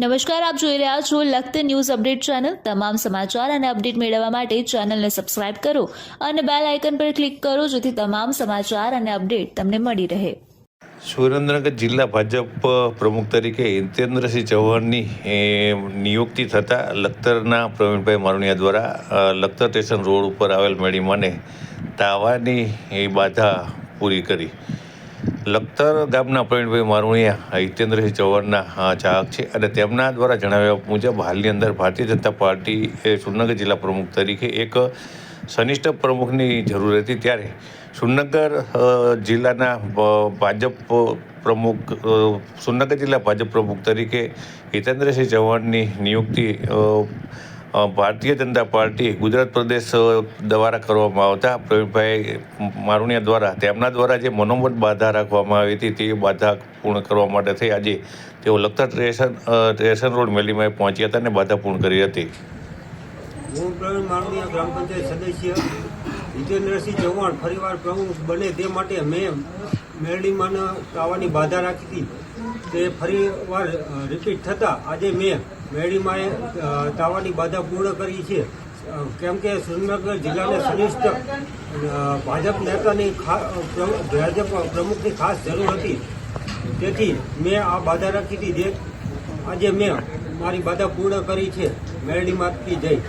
નમસ્કાર, આપ જોઈ રહ્યા છો લખત ન્યૂઝ અપડેટ ચેનલ. તમામ સમાચાર અને અપડેટ મેળવવા માટે ચેનલને સબસ્ક્રાઇબ કરો અને બેલ આઇકન પર ક્લિક કરો જેથી તમામ સમાચાર અને અપડેટ તમને મળી રહે. સુરેન્દ્રનગર જિલ્લા ભાજપ પ્રમુખ તરીકે હિતેન્દ્રસિંહ ચૌહાણની નિયુક્તિ થતાં લખતરના પ્રવીણભાઈ મારુણિયા દ્વારા લખતર સ્ટેશન રોડ ઉપર આવેલ મેળીમાને તાવાની એ બાધા પૂરી કરી. લખતર ગામના પ્રવીણભાઈ મારુણિયા હિતેન્દ્રસિંહ ચૌહાણના ચાહક છે અને તેમના દ્વારા જણાવ્યા મુજબ હાલની અંદર ભારતીય જનતા પાર્ટી એ સુરનગર જિલ્લા પ્રમુખ તરીકે એક સનિષ્ઠ પ્રમુખની જરૂર હતી. ત્યારે સુરનગર જિલ્લાના ભાજપ પ્રમુખ સુરનગર જિલ્લા ભાજપ પ્રમુખ તરીકે હિતેન્દ્રસિંહ ચૌહાણની નિયુક્તિ ભારતીય જનતા પાર્ટી ગુજરાત પ્રદેશ દ્વારા કરવામાં આવતા પ્રવીણભાઈ મારુણિયા દ્વારા, તેમના દ્વારા જે મનોમત બાધા રાખવામાં આવી હતી, તે બાધા પૂર્ણ કરવા માટે થઈ. આજે તેઓ લખતર સ્ટેશન સ્ટેશન રોડ મેલીમાં પહોંચ્યા હતા અને બાધા પૂર્ણ કરી હતી. હું પ્રવીણ મારુણિયા ગ્રામ પંચાયત સદસ્ય. જીતેન્દ્રસિંહ ચૌહાણ ફરીવાર પ્રમુખ બને તે માટે મેં મેરડીમાં આવવાની બાધા રાખી હતી. તે ફરીવાર રિપીટ થતાં આજે મેં મેરડીમાં તાવાની બાધા પૂર્ણ કરી છે. કેમ કે સુરેન્દ્રનગર જિલ્લાને સનિષ્ઠ ભાજપ નેતાની ભાજપ પ્રમુખની ખાસ જરૂર હતી. તેથી મેં આ બાધા રાખી હતી. જે આજે મેં મારી બાધા પૂર્ણ કરી છે. મેરડીમાંથી જઈ